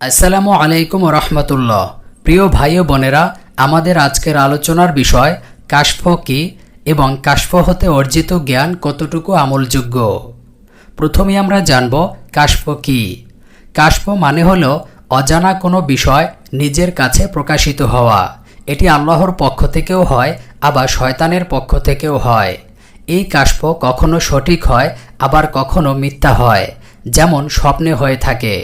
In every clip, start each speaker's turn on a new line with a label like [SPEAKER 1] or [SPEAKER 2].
[SPEAKER 1] আসসালামু আলাইকুম রহমতুল্লাহ প্রিয় ভাই বোনেরা, আমাদের আজকের আলোচনার বিষয়, কাশফ কি এবং কাশফ হতে অর্জিত জ্ঞান কতটুকু আমলযোগ্য? প্রথমে আমরা জানব কাশফ কি। কাশফ মানে হল অজানা কোনো বিষয় নিজের কাছে প্রকাশিত হওয়া। এটি আল্লাহর পক্ষ থেকেও হয়, আবার শয়তানের পক্ষ থেকেও হয়। এই কাশফ কখনো সঠিক হয়, আবার কখনো মিথ্যা হয়, যেমন স্বপ্নে হয়ে থাকে।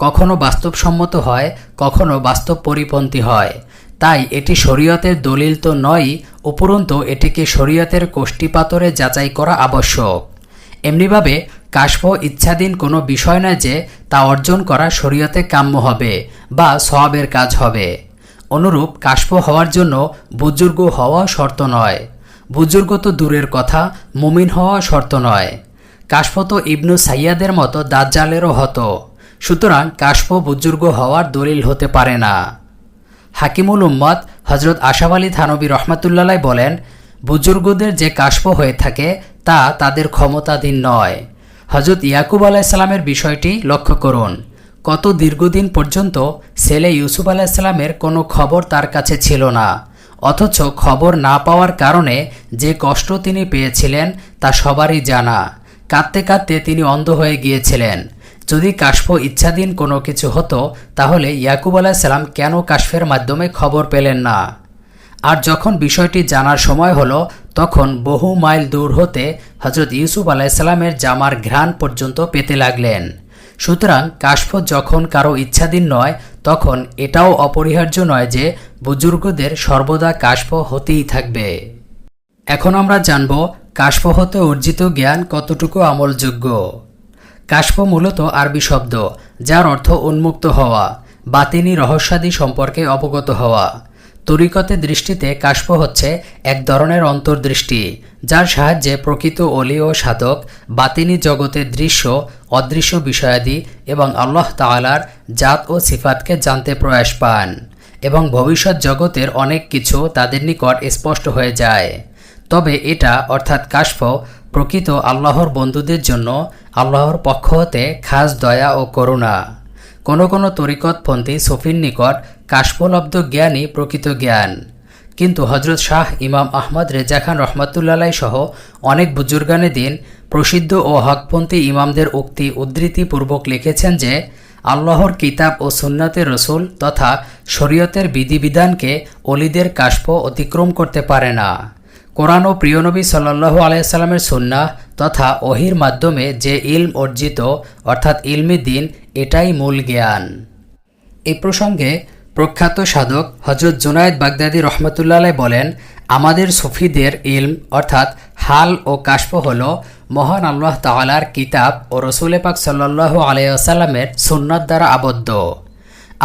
[SPEAKER 1] কখনো বাস্তবসম্মত হয়, কখনো বাস্তব পরিপন্থী হয়। তাই এটি শরীয়তের দলিল তো নয়ই উপরন্তু এটিকে শরীয়তের কোষ্ঠীপাতরে যাচাই করা আবশ্যক। এমনিভাবে কাশফ ইচ্ছাধীন কোনো বিষয় নয় যে তা অর্জন করা শরীয়তে কাম্য হবে বা সওয়াবের কাজ হবে। অনুরূপ কাশফ হওয়ার জন্য বুজুর্গ হওয়া শর্ত নয়। বুজুর্গ তো দূরের কথা, মুমিন হওয়া শর্ত নয়। কাশফ তো ইবনু সাইয়াদের মতো দাজ্জালেরও হতো। সুতরাং কাশ্প বুজুর্গ হওয়ার দলিল হতে পারে না। হাকিমুল উম্মদ হজরত আশাফ আলী থানবী রহমাতুল্লাহ বলেন, বুজুর্গদের যে কাশফ হয়ে থাকে, তা তাদের ক্ষমতাধীন নয়। হজরত ইয়াকুব আলাইসাল্লামের বিষয়টি লক্ষ্য করুন। কত দীর্ঘদিন পর্যন্ত ছেলে ইউসুফ আলাইসাল্লামের কোনো খবর তার কাছে ছিল না, অথচ খবর না পাওয়ার কারণে যে কষ্ট তিনি পেয়েছিলেন তা সবারই জানা। কাঁদতে কাঁদতে তিনি অন্ধ হয়ে গিয়েছিলেন। যদি কাশফ ইচ্ছাধীন কোনো কিছু হতো, তাহলে ইয়াকুব আলাহিসাল্লাম কেন কাশফের মাধ্যমে খবর পেলেন না? আর যখন বিষয়টি জানার সময় হলো, তখন বহু মাইল দূর হতে হজরত ইউসুফ আলাইসাল্লামের জামার ঘ্রাণ পর্যন্ত পেতে লাগলেন। সুতরাং কাশফ যখন কারও ইচ্ছাধীন নয়, তখন এটাও অপরিহার্য নয় যে বুজুর্গদের সর্বদা কাশফ হতেই থাকবে। এখন আমরা জানব, কাশফ হতে অর্জিত জ্ঞান কতটুকু আমলযোগ্য। কাশফ মূলত আরবি শব্দ, যার অর্থ উন্মুক্ত হওয়া, বাতিনি রহস্যাদি সম্পর্কে অবগত হওয়া। তরিকতে দৃষ্টিতে কাশফ হচ্ছে এক ধরনের অন্তর্দৃষ্টি, যার সাহায্যে প্রকৃত অলি ও সাধক বাতিনি জগতের দৃশ্য, অদৃশ্য বিষয়াদি এবং আল্লাহ তালার জাত ও সিফাতকে জানতে প্রয়াস পান এবং ভবিষ্যৎ জগতের অনেক কিছু তাদের নিকট স্পষ্ট হয়ে যায়। তবে এটা, অর্থাৎ কাশফ, প্রকৃত আল্লাহর বন্ধুদের জন্য আল্লাহর পক্ষ হতে খাস দয়া ও করুণা। কোনো কোনো তরিকতপন্থী সফির নিকট কাশফলব্ধ জ্ঞানই প্রকৃত জ্ঞান। কিন্তু হজরত শাহ ইমাম আহমদ রেজা খান রহমতুল্লাহ সহ অনেক বুজুর্গানে দিন প্রসিদ্ধ ও হকপন্থী ইমামদের উক্তি উদ্ধৃতিপূর্বক লিখেছেন যে, আল্লাহর কিতাব ও সুন্নাতের রসুল তথা শরীয়তের বিধিবিধানকে অলিদের কাশফ অতিক্রম করতে পারে না। কোরআন ও প্রিয়নবী সাল্লাহ আলাইসাল্লামের সুন্না তথা ওহির মাধ্যমে যে ইলম অর্জিত, অর্থাৎ ইলমি দিন, এটাই মূল জ্ঞান। এ প্রসঙ্গে প্রখ্যাত সাধক হজরত জুনায়দ বাগদাদি রহমতুল্লাহ বলেন, আমাদের সুফিদের ইলম, অর্থাৎ হাল ও কাশফ হল মহান আল্লাহ তালার কিতাব ও রসুল পাক সাল্লাহ আলাইসাল্লামের সুন্নত দ্বারা আবদ্ধ।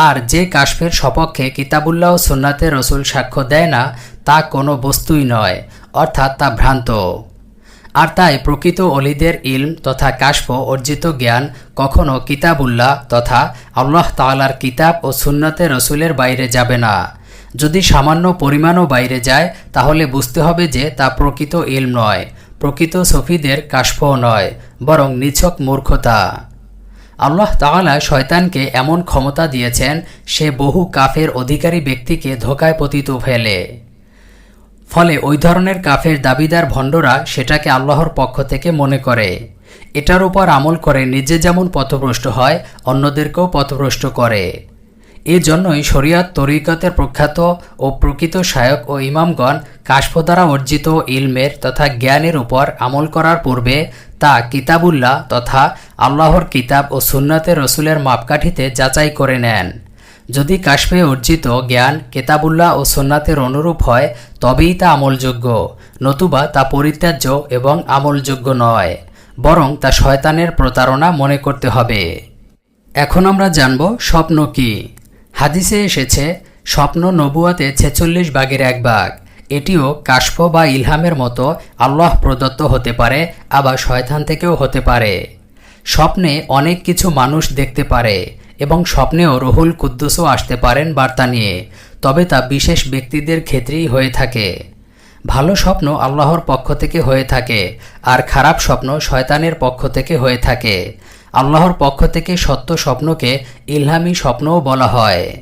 [SPEAKER 1] আর যে কাশফের সপক্ষে কিতাবুল্লাহ ও সুন্নাতের রসুল সাক্ষ্য দেয় না, তা কোনো বস্তুই নয়। অর্থাৎ তা ভ্রান্ত। আর তাই প্রকৃত অলিদের ইলম তথা কাশফ অর্জিত জ্ঞান কখনো কিতাবুল্লাহ তথা আল্লাহ তালার কিতাব ও সুন্নতে রসুলের বাইরে যাবে না। যদি সামান্য পরিমাণও বাইরে যায়, তাহলে বুঝতে হবে যে তা প্রকৃত ইলম নয়, প্রকৃত সফিদের কাশফও নয়, বরং নিছক মূর্খতা। আল্লাহ তাআলা শয়তানকে এমন ক্ষমতা দিয়েছেন, সে বহু কাফের অধিকারী ব্যক্তিকে ধোকায় পতিত ফেলে। ফলে ওই ধরনের কাফের দাবিদার ভণ্ডরা সেটাকে আল্লাহর পক্ষ থেকে মনে করে। এটার উপর আমল করে নিজে যেমন পথভ্রষ্ট হয়, অন্যদেরকেও পথভ্রষ্ট করে। এই জন্যই শরিয়াত, তরিকতের প্রখ্যাত ও প্রকৃত শায়ক ও ইমামগণ কাশফ দ্বারা অর্জিত ইলমের তথা জ্ঞানের উপর আমল করার পূর্বে তা কিতাবুল্লাহ তথা আল্লাহর কিতাব ও সুন্নাতের রসুলের মাপকাঠিতে যাচাই করে নেন। যদি কাশফে অর্জিত জ্ঞান, কেতাবুল্লাহ ও সোনাতের অনুরূপ হয়, তবেই তা আমলযোগ্য। নতুবা তা পরিত্যাজ্য এবং আমলযোগ্য নয়, বরং তা শয়তানের প্রতারণা মনে করতে হবে। এখন আমরা জানব স্বপ্ন কি। হাদিসে এসেছে, স্বপ্ন নবুয়াতে ছেচল্লিশ বাগের এক বাঘ এটিও কাশফ বা ইলহামের মতো আল্লাহ প্রদত্ত হতে পারে, আবার শয়তান থেকেও হতে পারে। স্বপ্নে অনেক কিছু মানুষ দেখতে পারে এবং স্বপ্নেও রহুল কুদ্দুসও আসতে পারেন বার্তা নিয়ে, তবে তা বিশেষ ব্যক্তিদের ক্ষেত্রেই হয়ে থাকে। ভালো স্বপ্ন আল্লাহর পক্ষ থেকে হয়ে থাকে, আর খারাপ স্বপ্ন শয়তানের পক্ষ থেকে হয়ে থাকে। আল্লাহর পক্ষ থেকে সত্য স্বপ্নকে ইলহামি স্বপ্নও বলা হয়।